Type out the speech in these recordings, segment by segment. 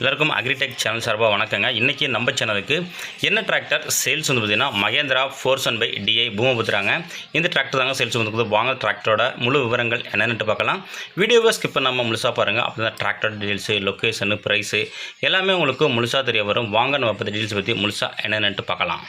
எல்லாருக்கும் agritech channel சார்பாக வணக்கங்க. இன்றைக்கி நம்ம சேனலுக்கு என்ன டிராக்டர் சேல்ஸ் வந்து பார்த்திங்கன்னா Mahindra four one five DI பூமபுத்திராங்க. இந்த டிராக்டர் தாங்க சேல்ஸ் வந்து வாங்க டிராக்டரோட முழு விவரங்கள் என்னென்னு பார்க்கலாம். வீடியோவை ஸ்கிப் பண்ணாமல் முழுசாக பாருங்கள் அப்போ தான் டிராக்டர் டீட்டெயில்ஸு லொக்கேஷனு ப்ரைஸு எல்லாமே உங்களுக்கு முழுசாக தெரிய வரும். வாங்க நம்ம பற்றி டீட்டெயில்ஸ் பற்றி முழுசாக என்னென்னு பார்க்கலாம்.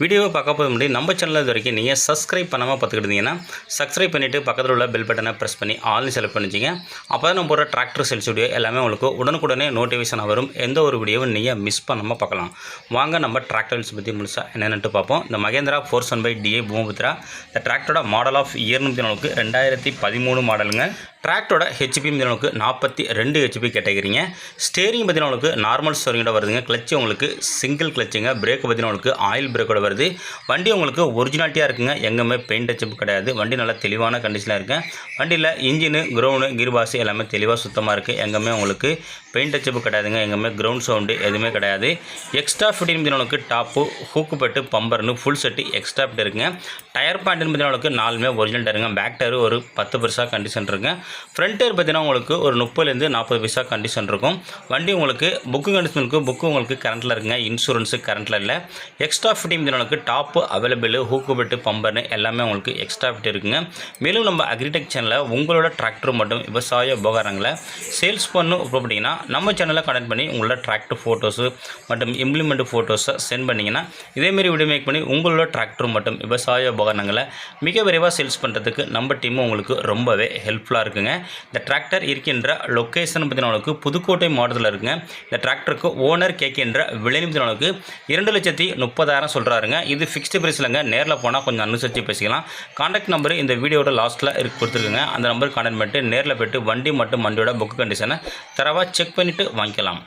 வீடியோவை பார்க்க போது முன்னாடி நம்ம சேனலில் இது வரைக்கும் நீங்கள் சப்ஸ்கிரைப் பண்ணாமல் பார்த்துக்கிட்டீங்கன்னா சப்ஸ்கிரைப் பண்ணிவிட்டு பக்கத்தில் உள்ள பெல் பட்டனை ப்ரெஸ் பண்ணி ஆல்னு செலக்ட் பண்ணிச்சிங்க அப்போ தான் நம்ம போகிற டிராக்டர் சேல்ஸ் வீடியோ எல்லாமே உங்களுக்கு உடனுக்குடனே நோட்டிஃபிகேஷன் வரும். எந்த ஒரு வீடியோவும் நீங்கள் மிஸ் பண்ணாமல் பார்க்கலாம். வாங்க நம்ம டிராக்டர்ஸ் பற்றி முழுசாக என்னென்னு பார்ப்போம். இந்த Mahindra four one five DI Bhoomiputra இந்த டிராக்டரோட மாடல் ஆஃப் இயர்னு அளவுக்கு ரெண்டாயிரத்தி பதிமூணு மாடலுங்க டிராக்டரோட ஹெச்பி அளவுக்கு நாற்பத்தி ரெண்டு ஹெச்பி கேட்டகிரிங்க. ஸ்டேரிங் பார்த்தீங்கன்னா உங்களுக்கு நார்மல் ஸ்டோரிங்கோட வருதுங்க. கிளச்சு உங்களுக்கு சிங்கிள் கிளச்சுங்க பிரேக் பார்த்தீங்கன்னா உங்களுக்கு ஆயில் பிரேக்கோட வருது. வண்டி உங்களுக்கு ஒரிஜினாலிட்டியாக இருக்குங்க. எங்கேயுமே பெயிண்ட் டச்சப் கிடையாது. வண்டி நல்லா தெளிவான கண்டிஷனாக இருக்குது வண்டியில் இன்ஜினு கிரவுண்டு கிர்பாஸ் எல்லாமே தெளிவாக சுத்தமாக இருக்குது எங்கேயுமே உங்களுக்கு பெயிண்ட் டச்சப் கிடையாதுங்க. எங்கேயுமே கிரவுண்ட் சவுண்டு எதுவுமே கிடையாது. எக்ஸ்ட்ரா ஃபிட்டிங் பார்த்தீங்கன்னா டாப்பு ஹூக்கு பட்டு பம்பர்னு ஃபுல் செட்டு எக்ஸ்ட்ரா ஃபிட் இருக்குங்க. டயர் பாயிண்ட்னு பார்த்தீங்கன்னா நாலுமே ஒரிஜினல் டயருங்க பேக் டயர் ஒரு பத்து பெருசாக கண்டிஷன் இருக்குங்க ஃப்ரண்ட் டயர் பார்த்தீங்கன்னா உங்களுக்கு ஒரு முப்பதுலேருந்து நாற்பது பைசா கண்டிஷன் இருக்கும். வண்டி உங்களுக்கு புக்கு கண்டிஷன் இருக்குது புக்கு உங்களுக்கு கரண்ட்டில் இருக்குங்க. இன்சூரன்ஸு கரண்ட்டில் இல்லை. எக்ஸ்ட்ரா ஃபிட்டிங் உங்களுக்கு டாப்பு அவைலபிள் ஹூக்கு பெட்டு பம்பர்னு எல்லாமே உங்களுக்கு எக்ஸ்ட்ரா ஃபிட் இருக்குங்க. மேலும் நம்ம அக்ரிடெக் சேனலில் உங்களோட டிராக்டர் மட்டும் விவசாய உபகாரங்களை சேல்ஸ் பண்ணும் அப்படின்னா நம்ம சேனலை கனெக்ட் பண்ணி உங்களோட டிராக்டர் ஃபோட்டோஸு மற்றும் இம்ப்ளிமெண்ட் ஃபோட்டோஸை சென்ட் பண்ணிங்கன்னா இதேமாரி வீடியோ மேக் பண்ணி உங்களோட டிராக்டர் மற்றும் விவசாய உபகரணங்களை மிக விரைவாக சேல்ஸ் பண்ணுறதுக்கு நம்ம டீமும் உங்களுக்கு ரொம்பவே ஹெல்ப்ஃபுல்லாக இருக்குங்க. இந்த டிராக்டர் இருக்கின்ற லொக்கேஷன் பார்த்தீங்கன்னா புதுக்கோட்டை மாவட்டத்தில் இருக்குங்க. இந்த டிராக்டருக்கு ஓனர் கேட்கின்ற விலை இரண்டு லட்சத்தி முப்பதாயிரம் சொல்கிறாருங்க இது ஃபிக்ஸ்டு பிரைஸ்லங்க நேரில் போனால் கொஞ்சம் அனுசரித்து பேசிக்கலாம். கான்டாக்ட் நம்பர் இந்த வீடியோட லாஸ்ட்டில் இருக்கு கொடுத்துருக்குங்க. அந்த நம்பர் கான்டாக்ட் பண்ணிட்டு நேரில் போய்ட்டு வண்டி மற்றும் வண்டியோட புக் கண்டிஷனை தரவாக செக் பண்ணிவிட்டு வாங்கிக்கலாம்.